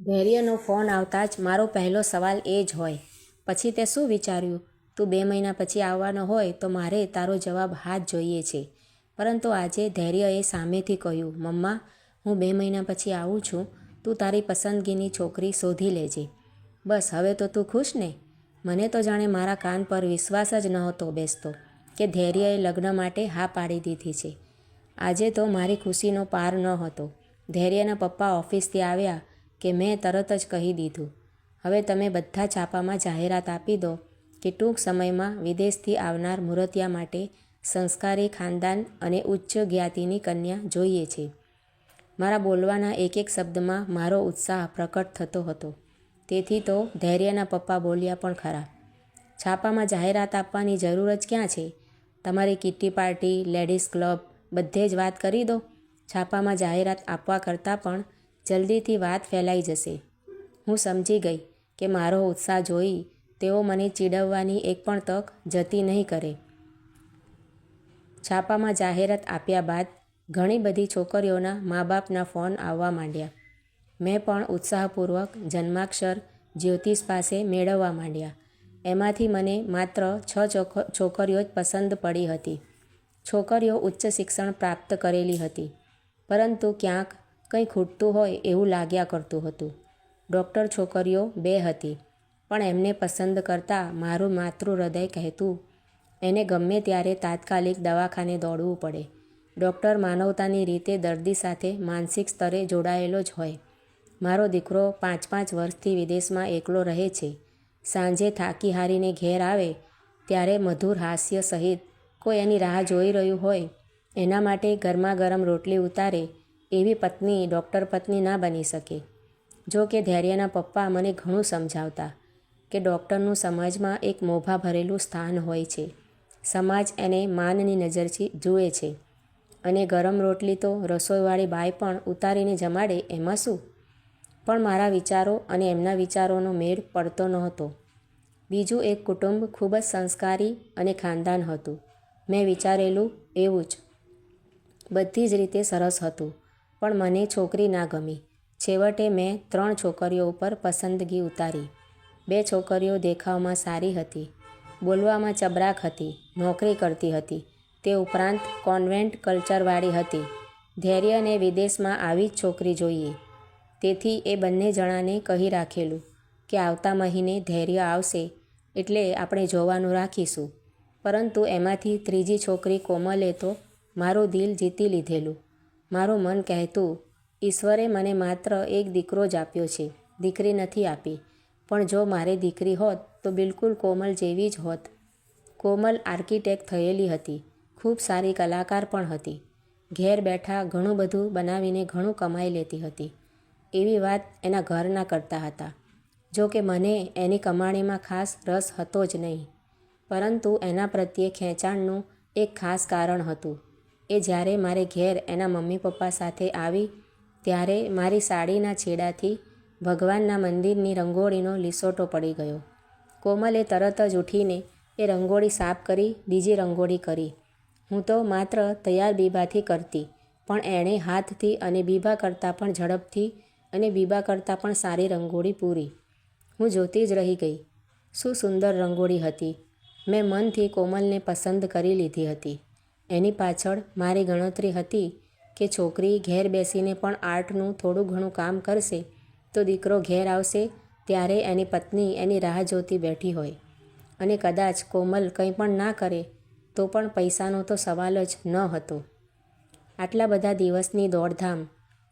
ધૈર્યનો phone આવતા જ મારો પહેલો સવાલ એ જ હોય, પછી તે શું વિચાર્યું? તું બે મહિના પછી આવવાનો હોય તો મારે તારો જવાબ હાથ જોઈએ છે. પરંતુ આજે ધૈર્યએ સામેથી કહ્યું, મમ્મા, હું બે મહિના પછી આવું છું. તું તારી પસંદગીની છોકરી શોધી લેજે. બસ, હવે તો તું ખુશ ને? મને તો જાણે મારા કાન પર વિશ્વાસ જ નહોતો બેસતો કે ધૈર્યએ લગ્ન માટે હા પાડી દીધી છે. આજે તો મારી ખુશીનો પાર ન હતો ધૈર્યના પપ્પા ઓફિસથી આવ્યા કે મેં તરત જ કહી દીધું. હવે તમે બધા છાપામાં જાહેરાત આપી દો કે ટૂંક સમયમાં વિદેશથી આવનાર મૂર્તિયા માટે સંસ્કારી ખાનદાન અને ઉચ્ચ જ્ઞાતિની કન્યા જોઈએ છે. મારા બોલવાના એક એક શબ્દમાં મારો ઉત્સાહ પ્રકટ થતો હતો. તેથી તો ધૈર્યના પપ્પા બોલ્યા પણ ખરા. છાપામાં જાહેરાત આપવાની જરૂર જ ક્યાં છે? તમારી કિટ્ટી પાર્ટી, લેડીઝ ક્લબ, બધે જ વાત કરી દો. છાપામાં જાહેરાત આપવા કરતાં પણ જલ્દીથી વાત ફેલાઈ જશે. હું સમજી ગઈ કે મારો ઉત્સાહ જોઈ તેઓ મને ચીડવવાની એક પણ તક જતી નહીં કરે. છાપામાં જાહેરાત આપ્યા બાદ ઘણી બધી છોકરીઓના મા બાપના ફોન આવવા માંડ્યા. મેં પણ ઉત્સાહપૂર્વક જન્માક્ષર જ્યોતિષ પાસે મેળવવા માંડ્યા. એમાંથી મને માત્ર છ છોકરીઓ જ પસંદ પડી હતી. છોકરીઓ ઉચ્ચ શિક્ષણ પ્રાપ્ત કરેલી હતી. પરંતુ ક્યાંક કંઈ ખૂટતું હોય એવું લાગ્યા કરતું હતું. ડૉક્ટર છોકરીઓ બે હતી, પણ એમને પસંદ કરતાં મારું માતૃ કહેતું, એને ગમે ત્યારે તાત્કાલિક દવાખાને દોડવું પડે. ડૉક્ટર માનવતાની રીતે દર્દી સાથે માનસિક સ્તરે જોડાયેલો જ હોય. મારો દીકરો પાંચ પાંચ વર્ષથી વિદેશમાં એકલો રહે છે. સાંજે થાકી હારીને ઘેર આવે, ત્યારે મધુર હાસ્ય સહિત કોઈ એની રાહ જોઈ રહ્યું હોય. એના માટે ગરમા ગરમ રોટલી ઉતારે એવી પત્ની, ડૉક્ટર પત્ની ના બની શકે. જો કે ધૈર્યના પપ્પા મને ઘણું સમજાવતા કે ડૉક્ટરનું સમાજમાં એક મોભા ભરેલું સ્થાન હોય છે. સમાજ એને માનની નજરથી જુએ છે. અને ગરમ રોટલી તો રસોઈવાળી બાઈ પણ ઉતારીને જમાડે એમાં શું? પણ મારા વિચારો અને એમના વિચારોનો મેળ પડતો નહોતો. બીજું એક કુટુંબ ખૂબ જ સંસ્કારી અને ખાનદાન હતું. મેં વિચારેલું એવું જ. બધી જ રીતે સરસ હતું. પણ મને છોકરી ના ગમી. છેવટે મેં ત્રણ છોકરીઓ ઉપર પસંદગી ઉતારી. બે છોકરીઓ દેખાવમાં સારી હતી. બોલવામાં ચબરાક હતી. નોકરી કરતી હતી. તે ઉપરાંત કોન્વેન્ટ કલ્ચરવાળી હતી. ધૈર્યને વિદેશમાં આવી જ છોકરી જોઈએ. તેથી એ બંને જણાને કહી રાખેલું કે આવતા મહિને ધૈર્ય આવશે એટલે આપણે જોવાનું રાખીશું. પરંતુ એમાંથી ત્રીજી છોકરી કોમલે તો મારું દિલ જીતી લીધેલું. મારું મન કહેતું, ઈશ્વરે મને માત્ર એક દીકરો જ આપ્યો છે, દીકરી નથી આપી. પણ જો મારે દીકરી હોત, તો બિલકુલ કોમલ જેવી જ હોત. કોમલ આર્કિટેક્ટ થયેલી હતી. ખૂબ સારી કલાકાર પણ હતી. ઘેર બેઠા ઘણું બધું બનાવીને ઘણું કમાઈ લેતી હતી. એવી વાત એના ઘરના કરતા હતા. જો કે મને એની કમાણીમાં ખાસ રસ હતો જ નહીં. પરંતુ એના પ્રત્યે ખેંચાણનું એક ખાસ કારણ હતું. એ જ્યારે મારે ઘેર એના મમ્મી પપ્પા સાથે આવી, ત્યારે મારી સાડીના છેડાથી ભગવાનના મંદિરની રંગોળીનો લીસોટો પડી ગયો. કોમલે તરત જ ઉઠીને એ રંગોળી સાફ કરી, બીજી રંગોળી કરી. હું તો માત્ર તૈયાર બીબાથી કરતી, પણ એણે હાથથી અને બીબા કરતાં પણ ઝડપથી અને બીબા કરતાં પણ સારી રંગોળી પૂરી. હું જોતી જ રહી ગઈ. શું સુંદર રંગોળી હતી. મેં મનથી કોમલને પસંદ કરી લીધી હતી. એની પાછળ મારી ગણતરી હતી કે છોકરી ઘેર બેસીને પણ આર્ટનું થોડું ઘણું કામ કરશે, તો દીકરો ઘેર આવશે ત્યારે એની પત્ની એની રાહ જોતી બેઠી હોય. અને કદાચ કોમલ કંઈ પણ ના કરે, તો પણ પૈસાનો તો સવાલ જ ન હતો. આટલા બધા દિવસની દોડધામ,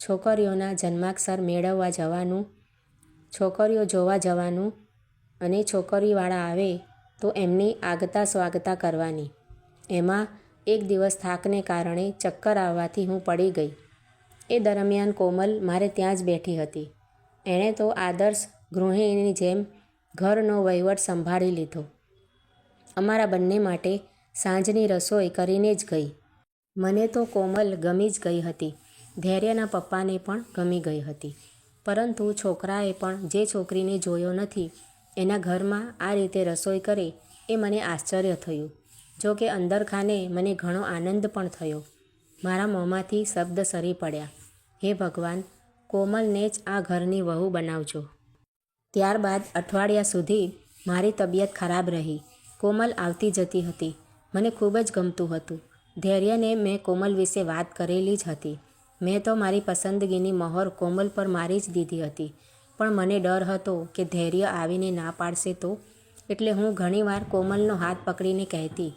છોકરીઓના જન્માક્ષર મેળવવા જવાનું, છોકરીઓ જોવા જવાનું, અને છોકરીવાળા આવે તો એમની આગતા સ્વાગતા કરવાની. એમાં એક દિવસ થાકને કારણે ચક્કર આવવાથી હું પડી ગઈ. એ દરમિયાન કોમલ મારે ત્યાં જ બેઠી હતી. એણે તો આદર્શ ગૃહિણીની જેમ ઘરનો વહીવટ સંભાળી લીધો. અમારા બંને માટે સાંજની રસોઈ કરીને જ ગઈ. મને તો કોમલ ગમી જ ગઈ હતી. ધૈર્યના પપ્પાને પણ ગમી ગઈ હતી. પરંતુ છોકરાએ પણ જે છોકરીને જોયો નથી, એના ઘરમાં આ રીતે રસોઈ કરે એ મને આશ્ચર્ય થયું. જો કે અંદરખાને મને ઘણો આનંદ પણ થયો. મારા મોંમાંથી શબ્દ સરી પડ્યા. હે ભગવાન, કોમલને જ આ ઘરની વહુ બનાવજો. ત્યારબાદ અઠવાડિયા સુધી મારી તબિયત ખરાબ રહી. કોમલ આવતી જતી હતી. મને ખૂબ જ ગમતું હતું. ધૈર્યને મેં કોમલ વિશે વાત કરેલી જ હતી. મેં તો મારી પસંદગીની મહોર કોમલ પર મારી જ દીધી હતી. પણ મને ડર હતો કે ધૈર્ય આવીને ના પાડશે તો? એટલે હું ઘણીવાર કોમલનો હાથ પકડીને કહેતી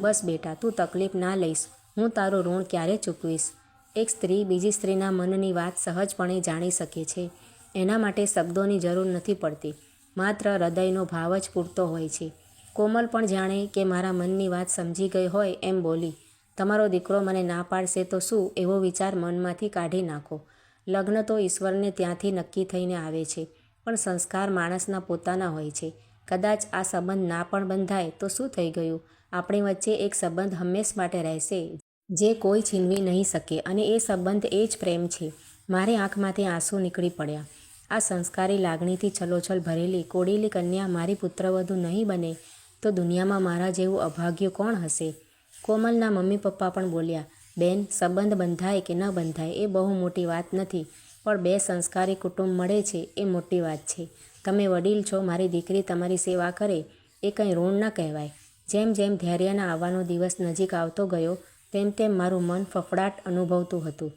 બસ બેટા, તું તકલીફ ના લઈશ. હું તારું ઋણ ક્યારે ચૂકવીશ? એક સ્ત્રી બીજી સ્ત્રીના મનની વાત સહજપણે જાણી શકે છે. એના માટે શબ્દોની જરૂર નથી પડતી. માત્ર હૃદયનો ભાવ જ પૂરતો હોય છે. કોમલ પણ જાણે કે મારા મનની વાત સમજી ગઈ હોય એમ બોલી, તમારો દીકરો મને ના પાડશે તો શું? એવો વિચાર મનમાંથી કાઢી નાખો. લગ્ન તો ઈશ્વરને ત્યાંથી નક્કી થઈને આવે છે, પણ સંસ્કાર માણસના પોતાના હોય છે. કદાચ આ સંબંધ ના પણ બંધાય તો શું થઈ ગયું? આપણી વચ્ચે એક સંબંધ હંમેશ માટે રહેશે, જે કોઈ છીનવી નહીં શકે, અને એ સંબંધ એ જ પ્રેમ છે. મારી આંખમાંથી આંસુ નીકળી પડ્યા. આ સંસ્કારી લાગણીથી છલોછલ ભરેલી, કોડીલી કન્યા મારી પુત્રવધુ નહીં બને, તો દુનિયામાં મારા જેવું અભાગ્ય કોણ હશે? કોમલના મમ્મી પપ્પા પણ બોલ્યા, બેન, સંબંધ બંધાય કે ન બંધાય એ બહુ મોટી વાત નથી, પણ બે સંસ્કારી કુટુંબ મળે છે એ મોટી વાત છે. તમે વડીલ છો, મારી દીકરી તમારી સેવા કરે, એ કંઈ ઋણ ન કહેવાય. જેમ જેમ ધૈર્યના આવવાનો દિવસ નજીક આવતો ગયો, તેમ તેમ મારું મન ફફડાટ અનુભવતું હતું.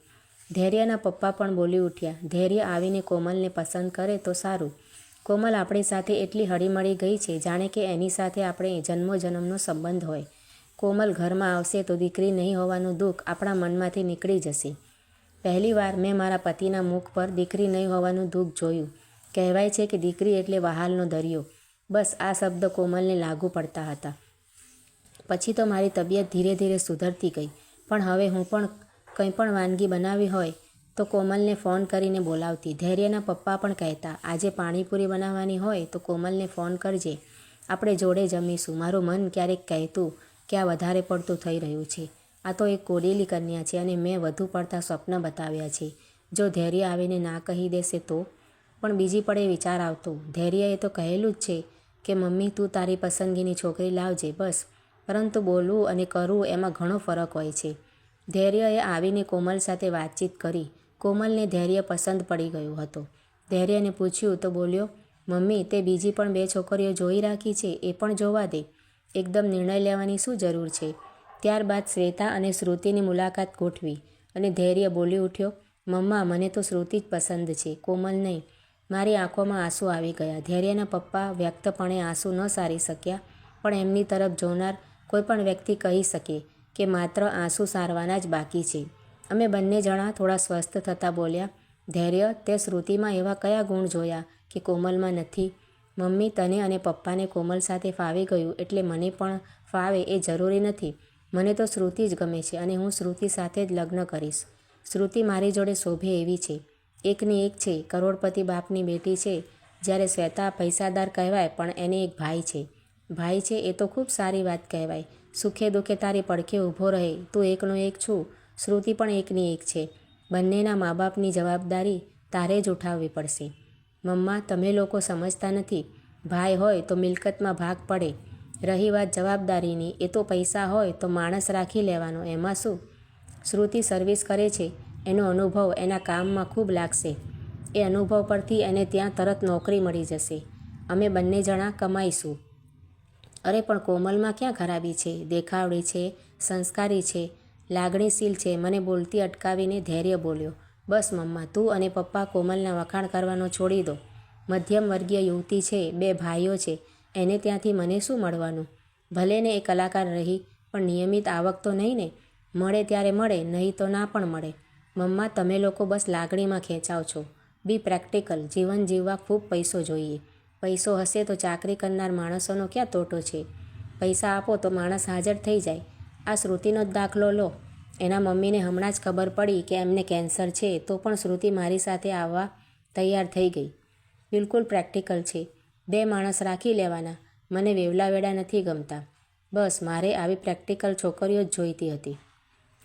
ધૈર્યના પપ્પા પણ બોલી ઉઠ્યા, ધૈર્ય આવીને કોમલને પસંદ કરે તો સારું. કોમલ આપણી સાથે એટલી હળીમળી ગઈ છે, જાણે કે એની સાથે આપણે જન્મો જન્મનો સંબંધ હોય. કોમલ ઘરમાં આવશે તો દીકરી નહીં હોવાનું દુઃખ આપણા મનમાંથી નીકળી જશે. પહેલીવાર મેં મારા પતિના મુખ પર દીકરી નહીં હોવાનું દુઃખ જોયું. કહેવાય છે કે દીકરી એટલે વહાલનો દરિયો. બસ આ શબ્દ કોમલને લાગુ પડતા હતા. પછી તો મારી તબિયત ધીરે ધીરે સુધરતી ગઈ. પણ હવે હું પણ કંઈ પણ વાનગી બનાવી હોય તો કોમલને ફોન કરીને બોલાવતી. ધૈર્યના પપ્પા પણ કહેતા, આજે પાણીપુરી બનાવવાની હોય તો કોમલને ફોન કરજે. આપણે જોડે જમીશું. મારું મન ક્યારેક કહેતું કે આ વધારે પડતું થઈ રહ્યું છે. આ તો એક કોડેલી કન્યા છે અને મેં વધુ પડતા સ્વપ્ન બતાવ્યા છે. જો ધૈર્ય આવીને ના કહી દેશે તો પણ બીજી પડે વિચાર આવતો, ધૈર્યએ તો કહેલું જ છે કે, મમ્મી, તું તારી પસંદગીની છોકરી લાવજે, બસ. પરંતુ બોલવું અને કરવું એમાં ઘણો ફરક હોય છે. ધૈર્યએ આવીને કોમલ સાથે વાતચીત કરી. કોમલને ધૈર્ય પસંદ પડી ગયો હતો. ધૈર્યને પૂછ્યું તો બોલ્યો, મમ્મી, તે બીજી પણ બે છોકરીઓ જોઈ રાખી છે, એ પણ જોવા દે. એકદમ નિર્ણય લેવાની શું જરૂર છે? ત્યારબાદ શ્વેતા અને શ્રુતિની મુલાકાત ગોઠવી અને ધૈર્ય બોલી ઉઠ્યો, મમ્મા, મને તો શ્રુતિ જ પસંદ છે, કોમલ નહીં. મારી આંખોમાં આંસુ આવી ગયા. ધૈર્યના પપ્પા વ્યક્તપણે આંસુ ન સારી શક્યા, પણ એમની તરફ જોનાર કોઈ પણ વ્યક્તિ કહી શકે કે માત્ર આંસુ સારવાના જ બાકી છે. અમે બંને જણા થોડા સ્વસ્થ થતાં બોલ્યા, ધૈર્ય, તે શ્રુતિમાં એવા કયા ગુણ જોયા કે કોમલમાં નથી? મમ્મી તને અને પપ્પાને કોમલ સાથે ફાવી ગયું એટલે મને પણ ફાવે એ જરૂરી નથી. મને તો શ્રુતિ જ ગમે છે અને હું શ્રુતિ સાથે જ લગ્ન કરીશ. શ્રુતિ મારી જોડે શોભે એવી છે. એકની એક છે, કરોડપતિ બાપની બેટી છે. જ્યારે શ્વેતા પૈસાદાર કહેવાય પણ એને એક ભાઈ છે. ભાઈ છે એ તો ખૂબ સારી વાત કહેવાય. સુખે દુઃખે તારી પડખે ઊભો રહે. તું એકનો એક છું. શ્રુતિ પણ એકની એક છે. બંનેના મા બાપની જવાબદારી તારે જ ઉઠાવવી પડશે. મમ્મા, તમે લોકો સમજતા નથી. ભાઈ હોય તો મિલકતમાં ભાગ પડે. રહી વાત જવાબદારીની. એ તો પૈસા હોય તો માણસ રાખી લેવાનો. એમાં શું? શ્રુતિ સર્વિસ કરે છે. એનો અનુભવ એના કામમાં ખૂબ લાગશે. એ અનુભવ પરથી એને ત્યાં તરત નોકરી મળી જશે. અમે બંને જણા કમાઈશું. અરે પણ કોમલમાં ક્યાં ખરાબી છે? દેખાવડી છે, સંસ્કારી છે, લાગણીશીલ છે. મને બોલતી અટકાવીને ધૈર્ય બોલ્યો. બસ મમ્મા, તું અને પપ્પા કોમલના વખાણ કરવાનો છોડી દો. મધ્યમ વર્ગીય યુવતી છે, બે ભાઈઓ છે. એને ત્યાંથી મને શું મળવાનું? ભલે ને એ કલાકાર રહી, પણ નિયમિત આવક તો નહીં ને? મળે ત્યારે મળે, નહીં તો ના પણ મળે. મમ્મા, તમે લોકો બસ લાગણીમાં ખેંચાવ છો. બી પ્રેક્ટિકલ, જીવન જીવવા ખૂબ પૈસો જોઈએ. પૈસો હશે તો ચાકરી કરનાર માણસોનો ક્યાં તોટો છે? પૈસા આપો તો માણસ હાજર થઈ જાય. આ શ્રુતિનો જ દાખલો લો. એના મમ્મીને હમણાં જ ખબર પડી કે એમને કેન્સર છે તો પણ શ્રુતિ મારી સાથે આવવા તૈયાર થઈ ગઈ. બિલકુલ પ્રેક્ટિકલ છે. બે માણસ રાખી લેવાના. મને વેવલા વેડા નથી ગમતા. બસ, મારે આવી પ્રેક્ટિકલ છોકરીઓ જ જોઈતી હતી.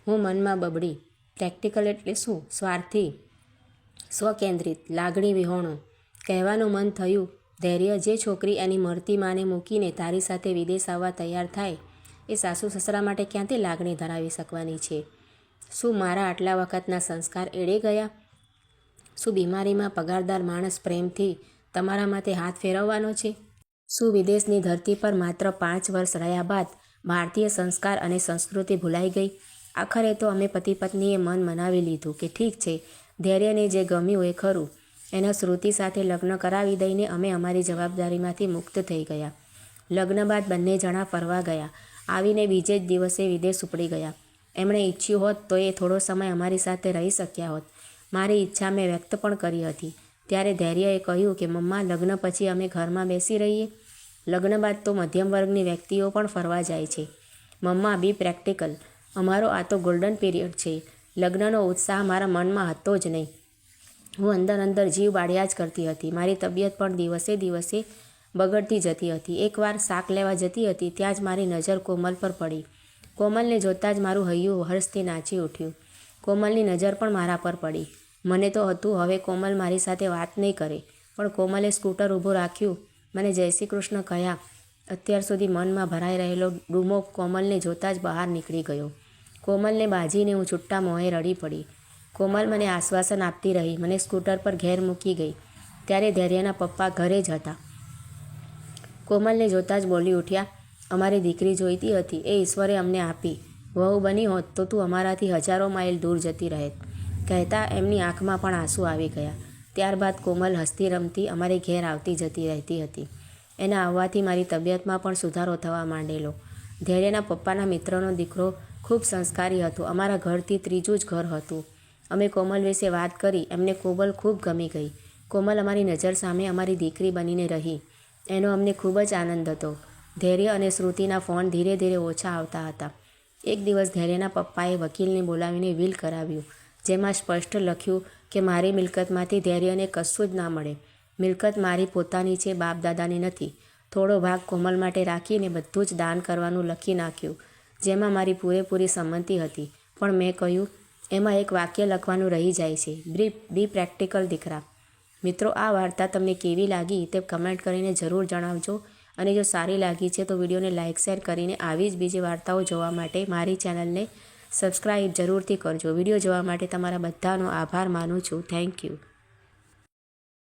હું મનમાં બબડી. પ્રેક્ટિકલ એટલે શું? સ્વાર્થી. સ્વકેન્દ્રિત. લાગણી વિહોણો. કહેવાનું મન થયું ધૈર્ય જે છોકરી એની મળતી માને મૂકીને તારી સાથે વિદેશ આવવા તૈયાર થાય, એ સાસુ સસરા માટે ક્યાંથી લાગણી ધરાવી શકવાની છે? શું મારા આટલા વખતના સંસ્કાર એળે ગયા? શું બીમારીમાં પગારદાર માણસ પ્રેમથી તમારા માટે હાથ ફેરવવાનો છે? શું વિદેશની ધરતી પર માત્ર પાંચ વર્ષ રહ્યા બાદ ભારતીય સંસ્કાર અને સંસ્કૃતિ ભૂલાઈ ગઈ? આખરે તો અમે પતિ પત્નીએ મન મનાવી લીધું કે ઠીક છે, ધૈર્યને જે ગમ્યું એ ખરું. એના શ્રુતિ સાથે લગ્ન કરાવી દઈને અમે અમારી જવાબદારીમાંથી મુક્ત થઈ ગયા. લગ્ન બાદ બંને જણા ફરવા ગયા. આવીને બીજે જ દિવસે વિદેશ ઉપડી ગયા. એમણે ઈચ્છ્યું હોત તો એ થોડો સમય અમારી સાથે રહી શક્યા હોત. મારી ઈચ્છા મેં વ્યક્ત પણ કરી હતી. ત્યારે ધૈર્યએ કહ્યું કે, મમ્મા, લગ્ન પછી અમે ઘરમાં બેસી રહીએ. લગ્ન બાદ તો મધ્યમ વર્ગની વ્યક્તિઓ પણ ફરવા જાય છે. Mama, be practical. અમારો આ તો ગોલ્ડન પીરિયડ છે. લગ્નનો ઉત્સાહ મારા મનમાં હતો જ નહીં. હું અંદર અંદર જીવ બાળ્યા જ કરતી હતી. મારી તબિયત પણ દિવસે દિવસે બગડતી જતી હતી. એકવાર શાક લેવા જતી હતી, ત્યાં જ મારી નજર કોમલ પર પડી. કોમલને જોતાં જ મારું હૈયું હર્ષથી નાચી ઉઠ્યું. કોમલની નજર પણ મારા પર પડી. મને તો હતું, હવે કોમલ મારી સાથે વાત નહીં કરે. પણ કોમલે સ્કૂટર ઊભું રાખ્યું. મને જય શ્રી કૃષ્ણ કહ્યા, અત્યાર સુધી મનમાં ભરાઈ રહેલો ડૂમો કોમલને જોતાં જ બહાર નીકળી ગયો. કોમલને બાજીને હું છૂટ્ટા મોંએ રડી પડી. કોમલ મને આશ્વાસન આપતી રહી. મને સ્કૂટર પર ઘેર મૂકી ગઈ. ત્યારે ધૈર્યના પપ્પા ઘરે જ હતા. કોમલને જોતાં જ બોલી ઉઠ્યા, અમારી દીકરી જોઈતી હતી. એ ઈશ્વરે અમને આપી. વહુ બની હોત તો તું અમારાથી હજારો માઇલ દૂર જતી રહેત. કહેતા એમની આંખમાં પણ આંસુ આવી ગયા. ત્યારબાદ કોમલ હસતી રમતી અમારે ઘેર આવતી જતી રહેતી હતી. એના આવવાથી મારી તબિયતમાં પણ સુધારો થવા માંડેલો. ધૈર્યના પપ્પાના મિત્રનો દીકરો ખૂબ સંસ્કારી હતો. અમારા ઘરથી ત્રીજું જ ઘર હતું. અમે કોમલ વિશે વાત કરી, એમને કોમલ ખૂબ ગમી ગઈ. કોમલ અમારી નજર સામે અમારી દીકરી બનીને રહી. એનો અમને ખૂબ જ આનંદ હતો. ધૈર્ય અને શ્રુતિના ફોન ધીરે ધીરે ઓછા આવતા હતા. એક દિવસ ધૈર્યના પપ્પાએ વકીલને બોલાવીને વિલ કરાવ્યું, જેમાં સ્પષ્ટ લખ્યું કે મારી મિલકતમાંથી ધૈર્યને કશું જ ના મળે. મિલકત મારી પોતાની છે બાપ દાદાની નથી. થોડો ભાગ કોમલ માટે રાખીને બધું જ દાન કરવાનું લખી નાખ્યું, જેમાં મારી પૂરેપૂરી સંમતિ હતી. પણ મેં કહ્યું એમાં એક વાક્ય લખવાનું રહી જાય છે. બ્રી બી પ્રેક્ટિકલ દીકરા. મિત્રો, આ વાર્તા તમને કેવી લાગી તે કમેન્ટ કરીને જરૂર જણાવજો. અને જો સારી લાગી છે તો વિડીયોને લાઇક શેર કરીને આવી જ બીજી વાર્તાઓ જોવા માટે મારી ચેનલને સબસ્ક્રાઈબ જરૂરથી કરજો. વીડિયો જોવા માટે તમારા બધાનો આભાર માનું છું. Thank you